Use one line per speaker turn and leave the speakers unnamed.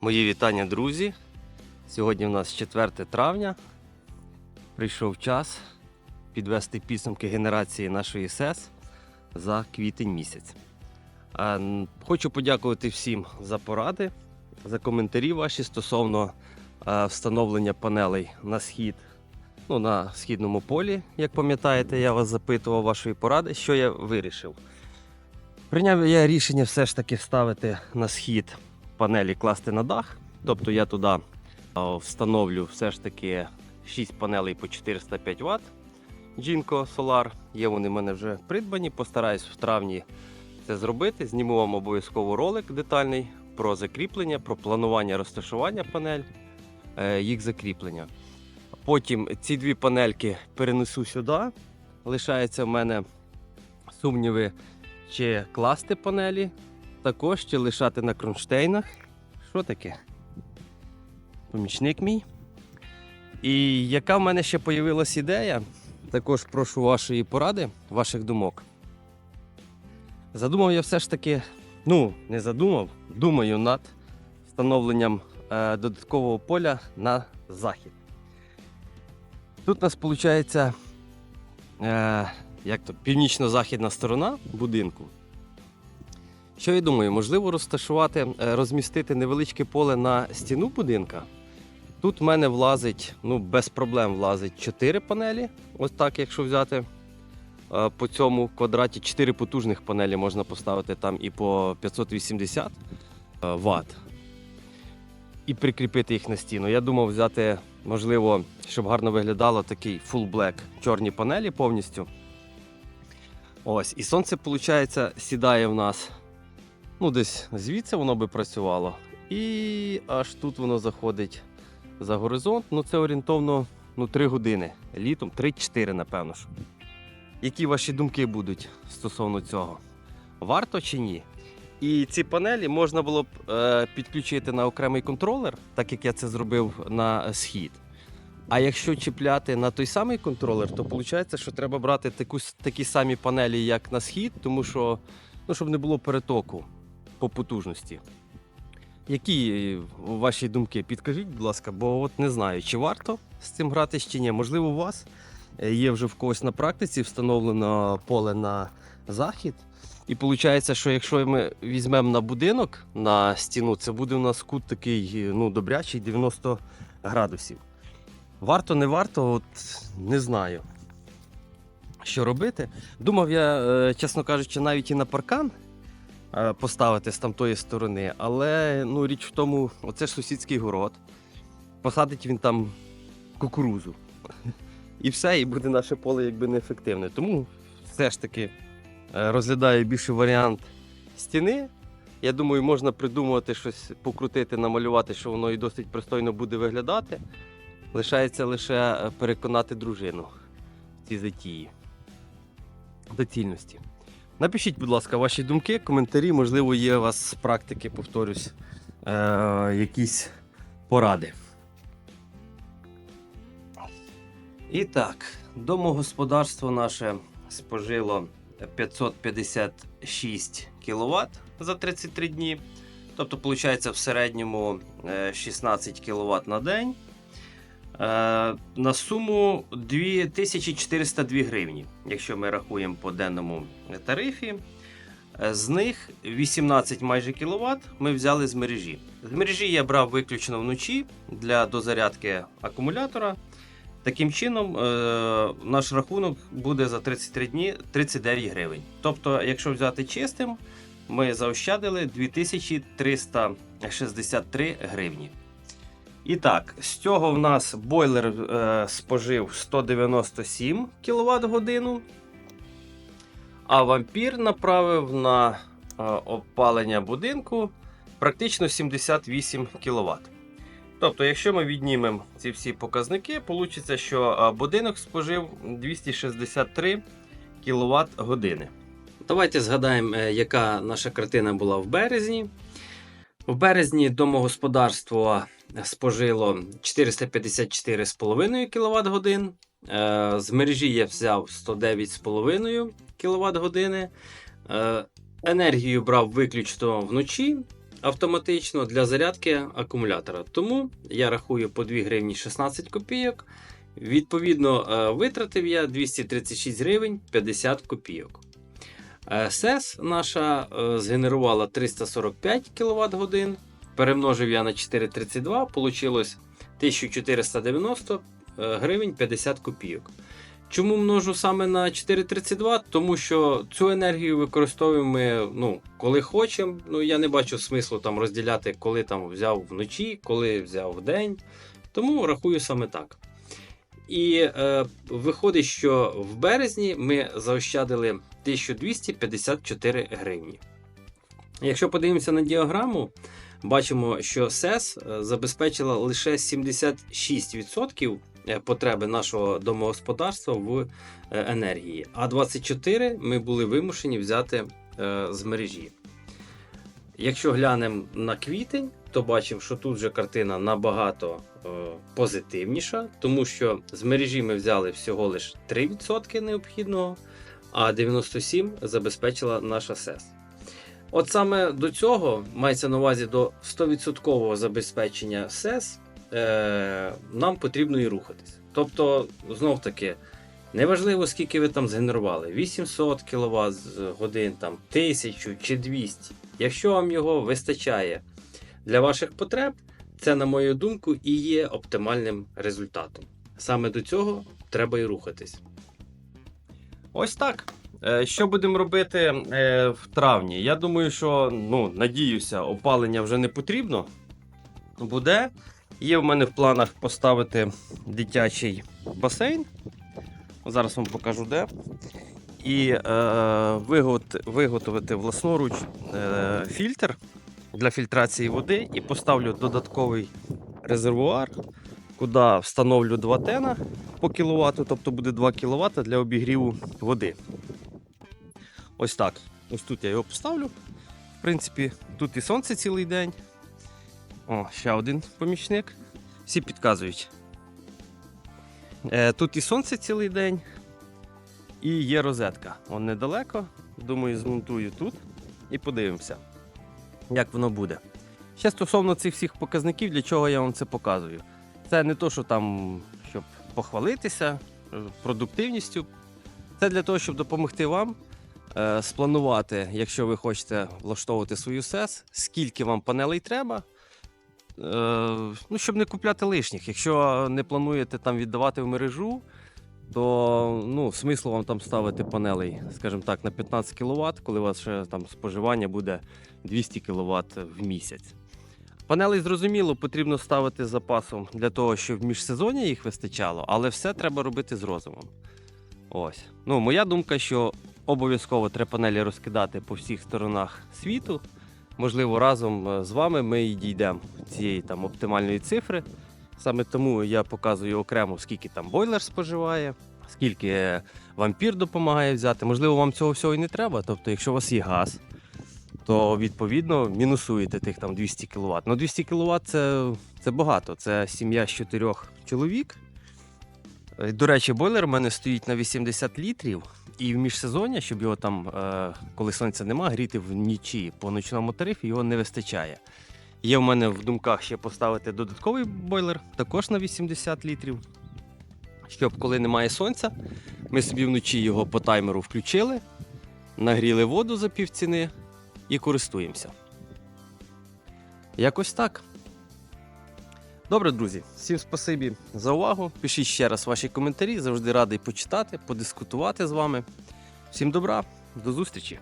Мої вітання, друзі. Сьогодні у нас 4 травня. Прийшов час підвести підсумки генерації нашої СЕС за квітень місяць. Хочу подякувати всім за поради, за коментарі ваші стосовно встановлення панелей на схід, ну, на східному полі. Як пам'ятаєте, я вас запитував вашої поради, що я вирішив. Прийняв я рішення все ж таки вставити на схід панелі класти на дах. Тобто я туди встановлю все ж таки 6 панелей по 405 Вт. Jinko Solar. Є вони в мене вже придбані. Постараюсь в травні це зробити. Зніму вам обов'язково ролик детальний про закріплення, про планування розташування панель, е, їх закріплення. Потім ці дві панельки перенесу сюди. Лишається в мене сумніви, чи класти панелі, також чи лишати на кронштейнах. Що таке? Помічник мій. І яка в мене ще появилась ідея, також прошу вашої поради, ваших думок. Задумав я все ж таки, ну, не задумав, думаю над встановленням е, додаткового поля на захід. Тут у нас виходить е, як то, північно-західна сторона будинку. Що я думаю, можливо розташувати, е, розмістити невеличке поле на стіну будинка. Тут в мене влазить, ну без проблем влазить 4 панелі. Ось так, якщо взяти е, по цьому квадраті 4 потужних панелі можна поставити там і по 580 Вт. І прикріпити їх на стіну. Я думав взяти, можливо, щоб гарно виглядало такий full black чорні панелі повністю. Ось, і сонце, виходить, сідає в нас. Ну, десь звідси воно би працювало. І аж тут воно заходить за горизонт. Ну, це орієнтовно ну, 3 години. Літом 3-4, напевно. ж. Які ваші думки будуть стосовно цього? Варто чи ні? І ці панелі можна було б е, підключити на окремий контролер, так як я це зробив на схід. А якщо чіпляти на той самий контролер, то виходить, що треба брати таку, такі самі панелі, як на схід, тому що ну, щоб не було перетоку по потужності. Які ваші думки? Підкажіть, будь ласка, бо от не знаю, чи варто з цим гратись чи ні. Можливо, у вас е, є вже в когось на практиці встановлено поле на захід. І виходить, що якщо ми візьмемо на будинок на стіну, це буде у нас кут такий ну, добрячий 90 градусів. Варто, не варто, от не знаю. Що робити? Думав я, е, чесно кажучи, навіть і на паркан е, поставити з тамтої сторони, але ну, річ в тому, оце ж сусідський город. Посадить він там кукурузу. І все, і буде наше поле якби неефективне. Тому все ж таки е, розглядаю більше варіант стіни. Я думаю, можна придумувати щось, покрутити, намалювати, що воно і досить пристойно буде виглядати. Лишається лише е, переконати дружину в цій затії. Доцільності. Напишіть, будь ласка, ваші думки, коментарі, можливо, є у вас з практики, повторюсь, е- якісь поради. І так, домогосподарство наше спожило 556 кВт за 33 дні. Тобто, виходить, в середньому е, 16 кВт на день. Е, На суму 2402 гривні, якщо ми рахуємо по денному тарифі. Е, З них 18 майже кВт ми взяли з мережі. З мережі я брав виключно вночі для дозарядки акумулятора. Таким чином, е, наш рахунок буде за 33 дні 39 гривень. Тобто, якщо взяти чистим, ми заощадили 2363 гривні. І так, з цього в нас бойлер е, спожив 197 кВт годину, а вампір направив на е, опалення будинку практично 78 кВт. Тобто, якщо ми віднімемо ці всі показники, вийде, що е, будинок спожив 263 кВт години. Давайте згадаємо, е, яка наша картина була в березні. В березні домогосподарство спожило 454,5 кВт годин. З мережі я взяв 109,5 кВт години. Енергію брав виключно вночі автоматично для зарядки акумулятора. Тому я рахую по 2 гривні 16 копійок. Відповідно, е, витратив я 236 гривень 50 копійок. Е, СЕС наша е, згенерувала 345 кВт годин. Перемножив я на 4,32, вийшло 1490 е, гривень 50 копійок. Чому множу саме на 4,32? Тому що цю енергію використовуємо ми ну, коли хочемо. Ну, я не бачу смислу там розділяти, коли там взяв вночі, коли взяв вдень. Тому рахую саме так. І е, виходить, що в березні ми заощадили 1254 гривні. Якщо подивимося на діаграму, бачимо, що СЕС е, забезпечила лише 76% е, потреби нашого домогосподарства в е, енергії, а 24 ми були вимушені взяти з мережі. Якщо глянемо на квітень, то бачимо, що тут вже картина набагато позитивніша, тому що з мережі ми взяли всього лише 3% необхідного, а 97 забезпечила наша СЕС. От саме до цього мається на увазі до 100% забезпечення СЕС, е, нам потрібно і рухатись. Тобто, знов таки, неважливо, скільки ви там згенерували: 800 кВт годин, там, 1000 чи 200. Якщо вам його вистачає для ваших потреб, це, на мою думку, і є оптимальним результатом. Саме до цього треба і рухатись. Ось так. Е, Що будемо робити е, в травні? Я думаю, що ну, надіюся, опалення вже не потрібно. Буде. Є в мене в планах поставити дитячий басейн. Зараз вам покажу де. І е, вигот- виготовити власноруч е, фільтр для фільтрації води і поставлю додатковий резервуар, куди встановлю 2 тена по кіловату, тобто буде 2 кВт для обігріву води. Ось так. Ось тут я його поставлю. В принципі, тут і сонце цілий день. О, ще один помічник. Всі підказують. Е, тут і сонце цілий день, і є розетка. Он недалеко. Думаю, змонтую тут і подивимося, як воно буде. Ще стосовно цих всіх показників, для чого я вам це показую. Це не то, що там, щоб похвалитися продуктивністю. Це для того, щоб допомогти вам е, спланувати, якщо ви хочете влаштовувати свою СЕС, скільки вам панелей треба. Е, ну, щоб не купляти лишніх. Якщо не плануєте там віддавати в мережу, то ну, смислу вам там ставити панелей, скажімо так, на 15 кВт, коли у вас ще там споживання буде 200 кВт в місяць. Панелей, зрозуміло, потрібно ставити з запасом для того, щоб в міжсезоння їх вистачало, але все треба робити з розумом. Ось. Ну, моя думка, що обов'язково треба панелі розкидати по всіх сторонах світу. Можливо, разом е, з вами ми і дійдемо цієї там оптимальної цифри. Саме тому я показую окремо, скільки там бойлер споживає, скільки вампір допомагає взяти. Можливо, вам цього всього і не треба. Тобто, якщо у вас є газ, то відповідно мінусуєте тих там 200 кВт. Ну 200 кВт це, це багато. Це сім'я з чотирьох чоловік. Е, До речі, бойлер у мене стоїть на 80 літрів. І в міжсезоння, щоб його там, е, коли сонця нема, гріти вночі по ночному тарифі його не вистачає. Є в мене в думках ще поставити додатковий бойлер, також на 80 літрів. Щоб коли немає сонця, ми собі вночі його по таймеру включили, нагріли воду за півціни і користуємося. Якось так. Добре, друзі, всім спасибі за увагу. Пишіть ще раз ваші коментарі, завжди радий почитати, подискутувати з вами. Всім добра, до зустрічі!